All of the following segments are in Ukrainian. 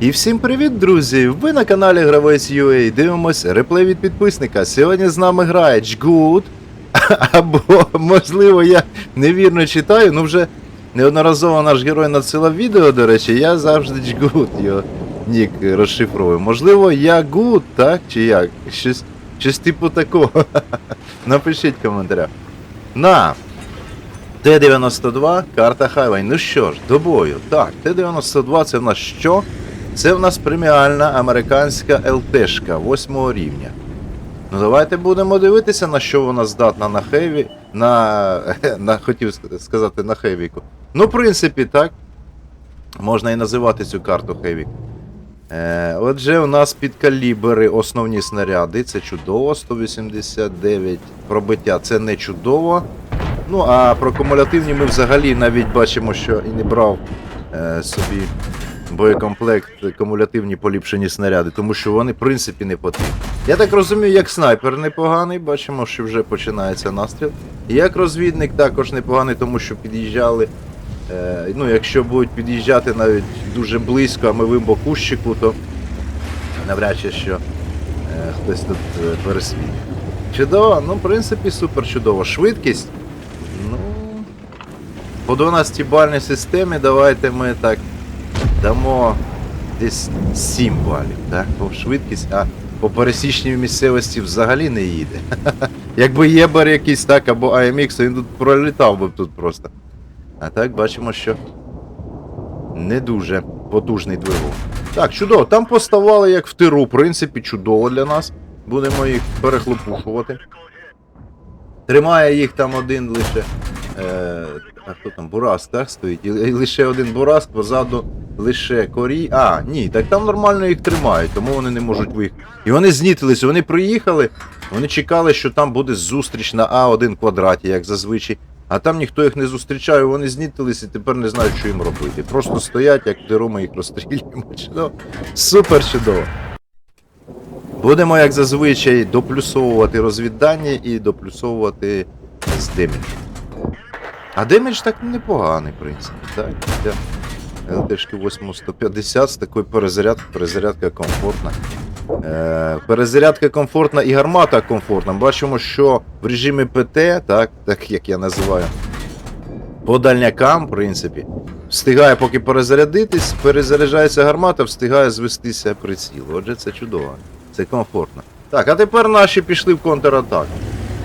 І всім привіт, друзі! Ви на каналі Гравець UA. Дивимось реплей від підписника. Сьогодні з нами грає Джгуд. Або, можливо, я невірно читаю, ну вже неодноразово наш герой надсилав відео, до речі, я завжди Джгуд його нік розшифровую. Можливо, я Гуд, так? Чи як? Щось, щось типу такого. Напишіть в коментарях. На! Т-92, карта Хайвей. Ну що ж, до бою. Так, Т-92 це в нас що? Це в нас преміальна американська ЛТшка 8 рівня. Ну давайте будемо дивитися, на що вона здатна на хеві. На. на хотів сказати на хевіку. Ну, в принципі, так. Можна і називати цю карту хевік. Е, отже, у нас під калібри основні снаряди. Це чудово. 189 пробиття це не чудово. Ну, а про кумулятивні ми взагалі навіть бачимо, що і не брав е, собі боєкомплект кумулятивні поліпшені снаряди, тому що вони, в принципі, не потрібні. Я так розумію, як снайпер непоганий, бачимо, що вже починається настріл. І як розвідник також непоганий, тому що під'їжджали. Е, ну, якщо будуть під'їжджати навіть дуже близько, а ми вимбо кущику, то навряд чи що е, хтось тут е, пересвітить. Чудово, ну, в принципі, супер чудово. Швидкість. Ну. По 12 бальній системі давайте ми так дамо десь 7 балів, так? По швидкість, а по пересічній місцевості взагалі не їде. Якби єбер якийсь так, або AMX, то він тут пролітав би тут просто. А так бачимо, що не дуже потужний двигун. Так, чудово. Там поставали як в тиру, в принципі, чудово для нас. Будемо їх перехлопушувати. Тримає їх там один лише. Е, а хто там? Бурас, так стоїть? І, і лише один Бурас, позаду лише корій. А, ні, так там нормально їх тримають, тому вони не можуть виїхати. І вони знітилися, вони приїхали, вони чекали, що там буде зустріч на А1 квадраті, як зазвичай. А там ніхто їх не зустрічає, вони знітились і тепер не знають, що їм робити. Просто стоять, як деру ми їх розстрілюємо. Чудово. Супер чудово. Будемо, як зазвичай, доплюсовувати розвіддання і доплюсовувати з деміджу. А демідж так непоганий, в принципі. Так, для ЛТшки 8150 з такою перезарядкою, перезарядка комфортна. Е, перезарядка комфортна і гармата комфортна. Бачимо, що в режимі ПТ, так, так як я називаю, по дальнякам, в принципі, встигає поки перезарядитись, перезаряджається гармата, встигає звестися приціл. Отже, це чудово, це комфортно. Так, а тепер наші пішли в контратаку.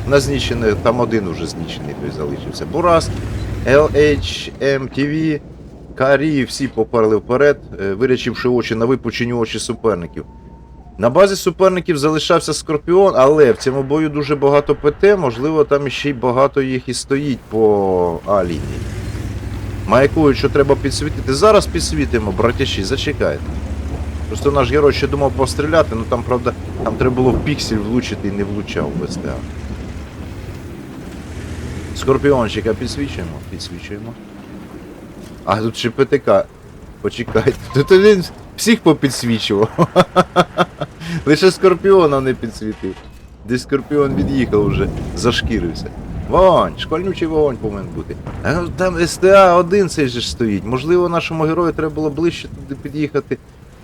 На знищений, там один уже знищений залишився. Бурас, LHMTV, Карі, всі поперли вперед, е, вирячивши очі на випучені очі суперників. На базі суперників залишався Скорпіон, але в цьому бою дуже багато ПТ, можливо, там ще й багато їх і стоїть по А-лінії. Маякують, що треба підсвітити. Зараз підсвітимо, братячі, зачекайте. Просто наш герой ще думав постріляти, ну там, правда, там треба було в піксель влучити і не влучав в СТА. Скорпіончика підсвічуємо? Підсвічуємо. А тут ще ПТК. Почекайте. Тут він всіх попідсвічував. Лише Скорпіона не підсвітив. Десь Скорпіон від'їхав вже, зашкірився. Вогонь, школьнючий вогонь повинен бути. А ну, там СТА один цей же стоїть. Можливо, нашому герою треба було ближче туди під'їхати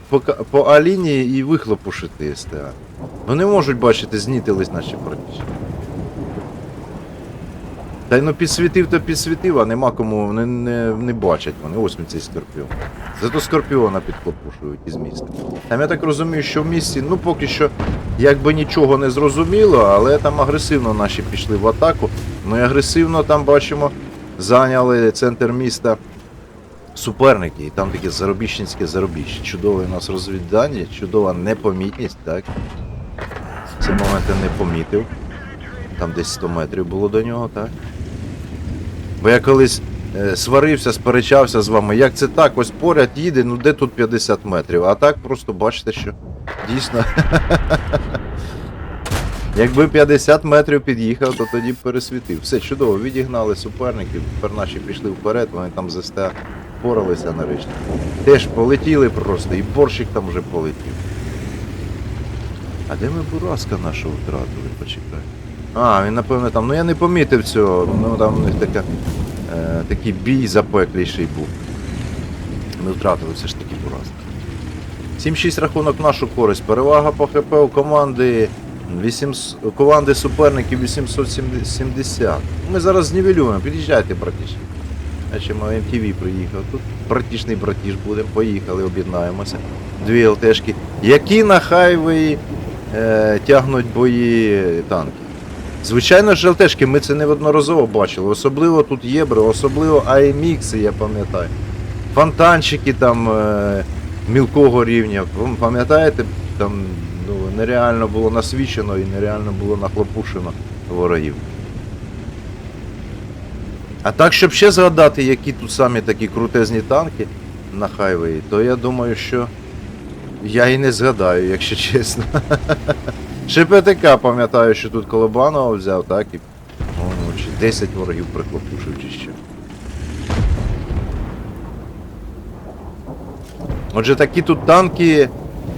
по, по А-лінії і вихлопушити СТА. Ну не можуть бачити, знітились наші братіші. Та й ну підсвітив, то підсвітив, а нема кому не, не, не бачать вони. Ось він цей скорпіон. Зато скорпіона підхлопушують із міста. Там я так розумію, що в місті, ну поки що якби нічого не зрозуміло, але там агресивно наші пішли в атаку. Ну і агресивно там бачимо, зайняли центр міста суперники. І там таке заробіщенське заробіще. Чудове у нас розвіддання, чудова непомітність, так? В цей момент я не помітив. Там десь 100 метрів було до нього, так? Бо я колись е, сварився, сперечався з вами, як це так, ось поряд їде, ну де тут 50 метрів. А так просто бачите, що дійсно. Якби 50 метрів під'їхав, то тоді б пересвітив. Все чудово, відігнали суперників, тепер наші пішли вперед, вони там з СТА впоралися нарешті. Теж полетіли просто, і борщик там вже полетів. А де ми бураска нашого втратили, почекай. А, він напевно там. Ну я не помітив цього. Ну там у них така, е, такий бій запекліший був. Ми втратили все ж таки Бураска. 7-6 рахунок нашу користь. Перевага по ХП у команди 800, у команди суперників 870. Ми зараз знівелюємо. Під'їжджайте, братіші. Бачимо, МТВ приїхав. Тут братішний братіш буде. Поїхали, об'єднаємося. Дві ЛТшки. Які на хайвеї е, тягнуть бої танки. Звичайно ж, ми це неодноразово бачили. Особливо тут єбри, особливо АМХ, я пам'ятаю. Фонтанчики там е, мілкого рівня. Пам'ятаєте, там ну, нереально було насвічено і нереально було нахлопушено ворогів. А так, щоб ще згадати, які тут самі такі крутезні танки на хайвеї, то я думаю, що я і не згадаю, якщо чесно. Ще ПТК пам'ятаю, що тут Колобанова взяв, так, і ну, чи 10 ворогів прихлопушив, чи що. Отже, такі тут танки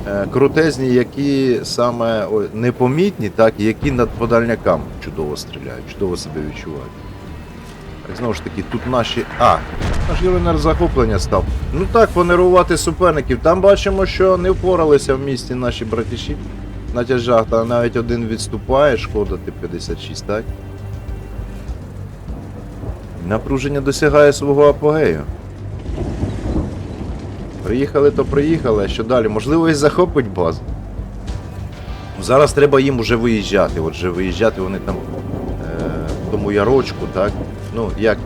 е, крутезні, які саме о, непомітні, так, які над подальняками чудово стріляють, чудово себе відчувають. Так, знову ж таки, тут наші. А, наш герой захоплення став. Ну так, понервувати суперників. Там бачимо, що не впоралися в місті наші братіші на тяжах, та навіть один відступає, шкода Т-56, так? Напруження досягає свого апогею. Приїхали, то приїхали, а що далі? Можливо, і захопить базу. Зараз треба їм уже виїжджати. Отже, виїжджати вони там е, в тому ярочку, так? Ну, як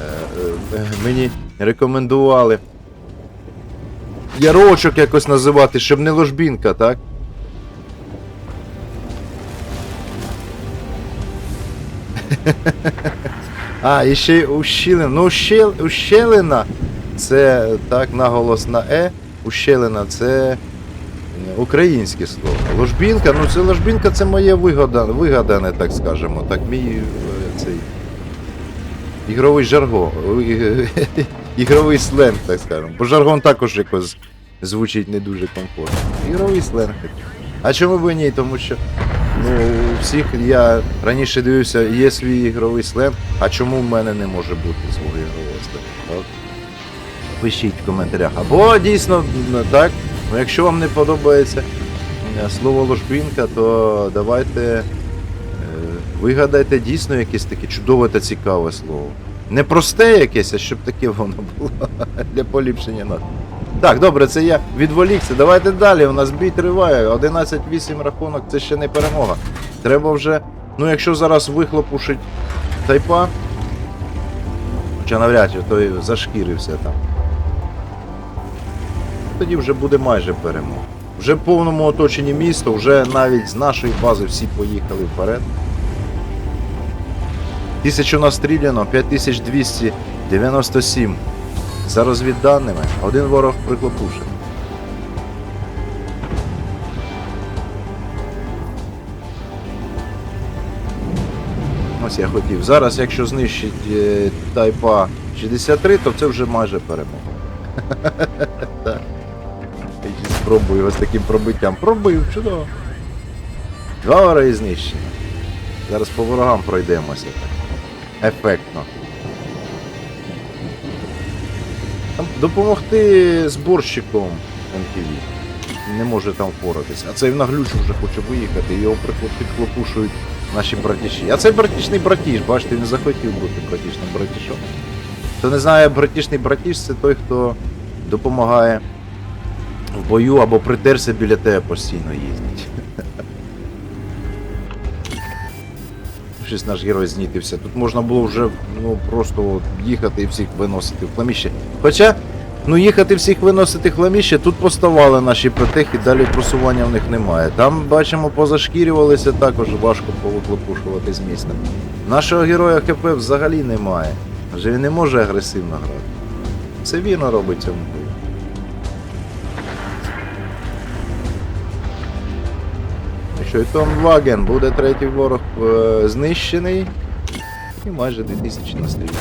е, е, мені рекомендували. Ярочок якось називати, щоб не ложбінка, так? А, і ще й ущелина. Ну, ущел, ущелина це так наголос на Е. Ущелина це українське слово. Ложбінка, ну це ложбінка це моє вигадане, вигадане, так скажемо. Так, мій е, цей ігровий жаргон. Ігровий сленг, так скажемо. Бо жаргон також якось звучить не дуже комфортно. Ігровий сленг. А чому б ні? Тому що ну, у всіх я раніше дивився, є свій ігровий сленг, а чому в мене не може бути свого ігрового сленгу? От. Пишіть в коментарях. Або дійсно так. Ну, якщо вам не подобається е, слово ложбінка, то давайте е, вигадайте дійсно якесь таке чудове та цікаве слово. Не просте якесь, а щоб таке воно було для поліпшення нас. Так, добре, це я відволікся. Давайте далі. У нас бій триває. 11-8 рахунок, це ще не перемога. Треба вже. Ну, якщо зараз вихлопушить тайпа. Хоча навряд чи той зашкірився там. Тоді вже буде майже перемога. Вже в повному оточенні міста, вже навіть з нашої бази всі поїхали вперед. Тисячу настріляно, 5297. За розвідданими, один ворог приклопушив. Ось я хотів. Зараз, якщо знищить е, Тайпа 63, то це вже майже перемога. Спробую ось таким пробиттям. Пробив, чудово. Два вороги знищені. Зараз по ворогам пройдемося так. Ефектно. Допомогти зборщиком МТВ. Не може там впоратися. А цей в наглючу вже хоче виїхати, його підхлопушують наші братіші. А цей братішний братіш, бачите, він захотів бути братішним братішом. Хто не знає, братішний братіш це той, хто допомагає в бою або притерся біля тебе постійно їздить. Щось наш герой знітився. Тут можна було вже ну, просто їхати і всіх виносити в хламіще. Хоча, ну їхати всіх виносити хламіще, тут поставали наші петехи, далі просування в них немає. Там, бачимо, позашкірювалися також важко повиклопушувати з міста. Нашого героя ХП взагалі немає. Адже він не може агресивно грати. Це він робить цьому бою. Що, і Том Ваген буде третій ворог е, знищений. І майже 2000 настріляно.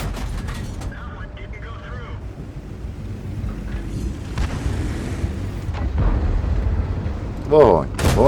Вогонь. Вогонь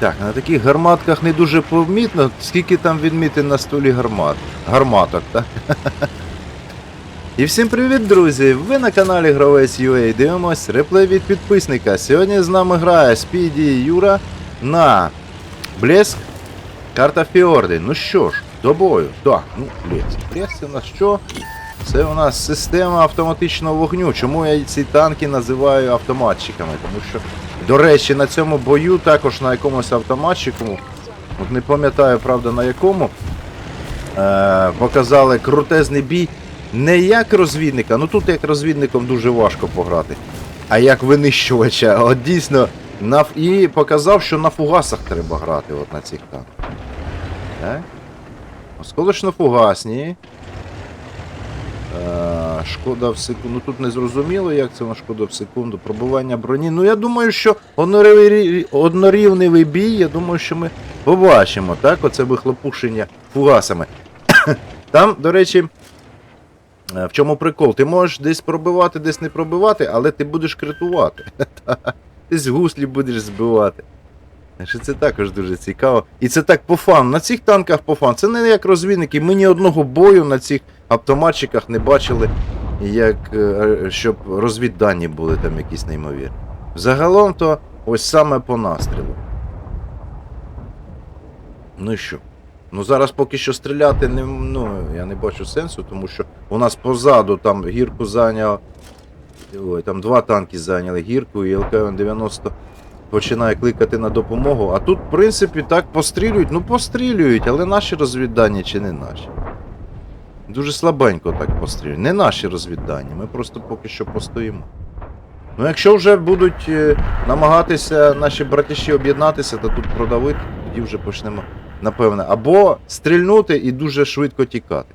Так, на таких гарматках не дуже помітно, скільки там відмітин на столі гармат. Гарматок, так? І всім привіт, друзі! Ви на каналі Гравець UA дивимось реплей від підписника. Сьогодні з нами грає Спіді Юра на Блеск. Карта Фіорди. Ну що ж, до бою. Так, ну, Блеск. Блеск це у нас що? Це у нас система автоматичного вогню. Чому я ці танки називаю автоматчиками? Тому що, до речі, на цьому бою також на якомусь автоматчику, от не пам'ятаю, правда, на якому, е- показали крутезний бій. Не як розвідника, ну тут як розвідником дуже важко пограти, а як винищувача. От дійсно, на, і показав, що на фугасах треба грати от на цих танках. Так? Осколочно-фугасні. Е, шкода в секунду. Ну тут не зрозуміло, як це на шкода в секунду. Пробування броні. Ну я думаю, що однорівневий бій, я думаю, що ми побачимо, так? Оце вихлопушення фугасами. Там, до речі, е, в чому прикол? Ти можеш десь пробивати, десь не пробивати, але ти будеш критувати. Ти з гуслі будеш збивати. Що Це також дуже цікаво. І це так по фану. На цих танках по фану. Це не як розвідники. Ми ні одного бою на цих автоматчиках не бачили, як, е, щоб розвіддані були там якісь неймовірні. Загалом то ось саме по настрілу. Ну і що? Ну зараз поки що стріляти не, ну, я не бачу сенсу, тому що у нас позаду там гірку зайняв. Ой, там два танки зайняли гірку і ЛКМ-90 починає кликати на допомогу. А тут, в принципі, так пострілюють. Ну пострілюють, але наші розвіддані чи не наші. Дуже слабенько так пострілюють. Не наші розвіддані, ми просто поки що постоїмо. Ну, якщо вже будуть е, намагатися наші братіші об'єднатися, то тут продавити, тоді вже почнемо, напевне, або стрільнути і дуже швидко тікати.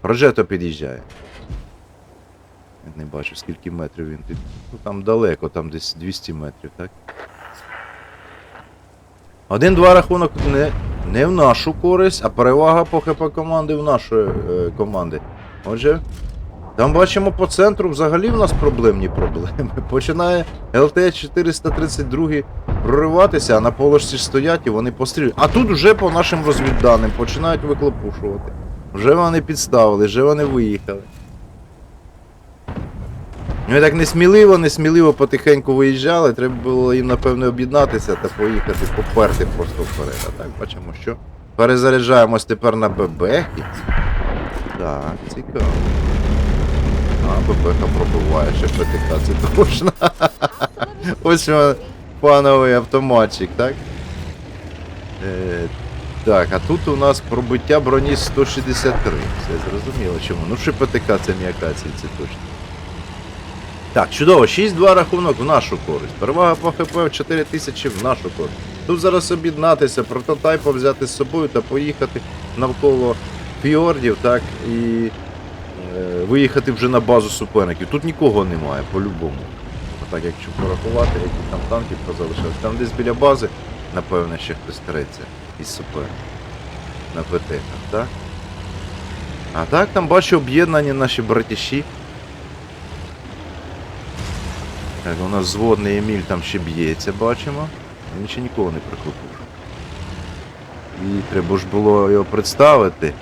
Прожето під'їжджає. Я не бачу, скільки метрів він тут. Ну там далеко, там десь 200 метрів, так? Один-два рахунок не, не в нашу користь, а перевага по ХП команди в нашої е, команди. Отже, там бачимо по центру взагалі в нас проблемні проблеми. Починає ЛТ 432 прориватися, а на положці стоять і вони пострілюють. А тут вже по нашим розвідданим починають виклопушувати. Вже вони підставили, вже вони виїхали. Ну і так несміливо, несміливо потихеньку виїжджали, треба було їм, напевне, об'єднатися та поїхати поперти просто вперед. А так бачимо, що перезаряджаємось тепер на бебехи. Так, цікаво. А, бебеха пробиває, ще ПТК, це точно. Ось він, пановий автоматчик, так? Е, так, а тут у нас пробиття броні 163. Все зрозуміло чому. Ну, ще ПТК це м'якації, це точно. Так, чудово, 6-2 рахунок в нашу користь. Перевага по ХП в 4000 в нашу користь. Тут зараз об'єднатися, прототайпа взяти з собою та поїхати навколо фіордів, так, і е, виїхати вже на базу суперників. Тут нікого немає, по-любому. Так, якщо порахувати, які там танки позалишились. Там десь біля бази, напевне, ще хтось треться із суперників. На ПТ, так? А так там бачу об'єднані наші братіші. Так, у нас зводний Еміль там ще б'ється, бачимо. Він ще нікого не прихлопушив. І треба ж було його представити.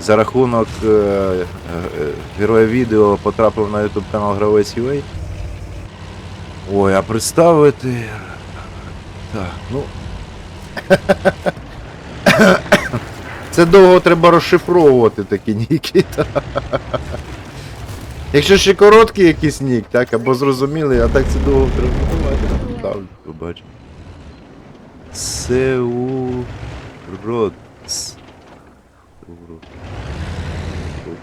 За рахунок е, е, героя відео потрапив на YouTube канал Гравець UA. Ой, а представити. Так, ну. Це довго треба розшифровувати такі ніки. Якщо ще короткий якийсь нік, так, або зрозумілий, а так це довго треба. Давайте побачимо. Сеуротс.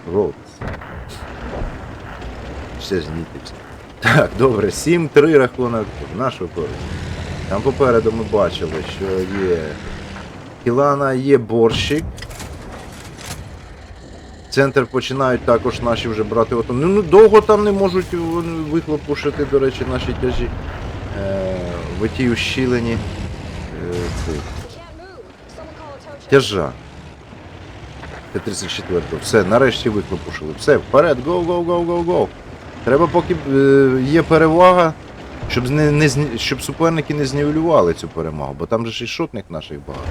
Сеуротс. Ще ж нітився. Так, добре, 7-3 рахунок в нашу користь. Там попереду ми бачили, що є. Кілана є борщик. Центр починають також наші вже брати. От, ну, ну довго там не можуть вихлопушити, до речі, наші тяжі. Е, в тій ущілені. Е, тяжа. Т-34. Все, нарешті вихлопушили. Все, вперед, гоу, гоу, гоу, гоу, гоу. Треба поки е, є перевага, Щоб, не, не, щоб суперники не знівелювали цю перемогу, бо там же ж і шотних наших багато.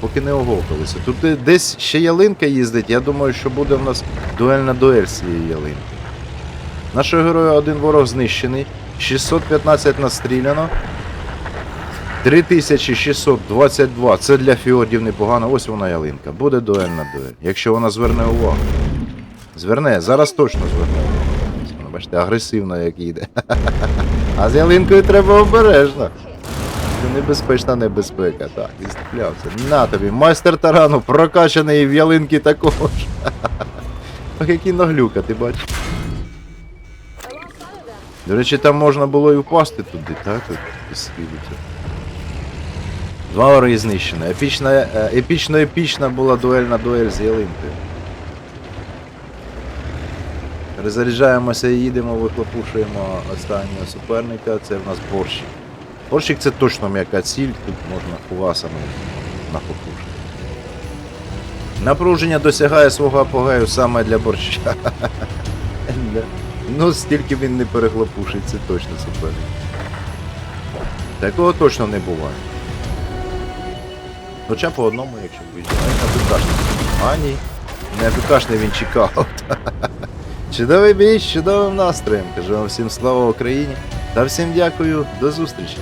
Поки не оговкалися. Тут десь ще ялинка їздить, я думаю, що буде в нас дуель на дуель цієї ялинки. Нашого героя один ворог знищений, 615 настріляно. 3622. Це для фіордів непогано. Ось вона ялинка. Буде дуель на дуель. Якщо вона зверне увагу. Зверне, зараз точно зверне увагу. Бачите, агресивно як їде. А з ялинкою треба обережно. Небезпечна небезпека. Так, і стрілявся. На тобі, майстер тарану, прокачаний в ялинки також. Ох, які наглюка, ти бачиш. До речі, там можна було і впасти туди, так? Два вороги знищено. Епічна, е, епічно епічна була дуель на дуель з ялинкою. Перезаряджаємося і їдемо, вихлопушуємо останнього суперника. Це в нас борщик. Борщик це точно м'яка ціль, тут можна кувасами нахлопушити. Напруження досягає свого апогею саме для борща. Ну, стільки він не перехлопушить, це точно суперник. Такого точно не буває. Хоча по одному, якщо виїжджає, на букашний. А ні, не букашний він чекав. Чудовий бій чудовим настроєм. Кажу вам всім слава Україні та всім дякую, до зустрічі.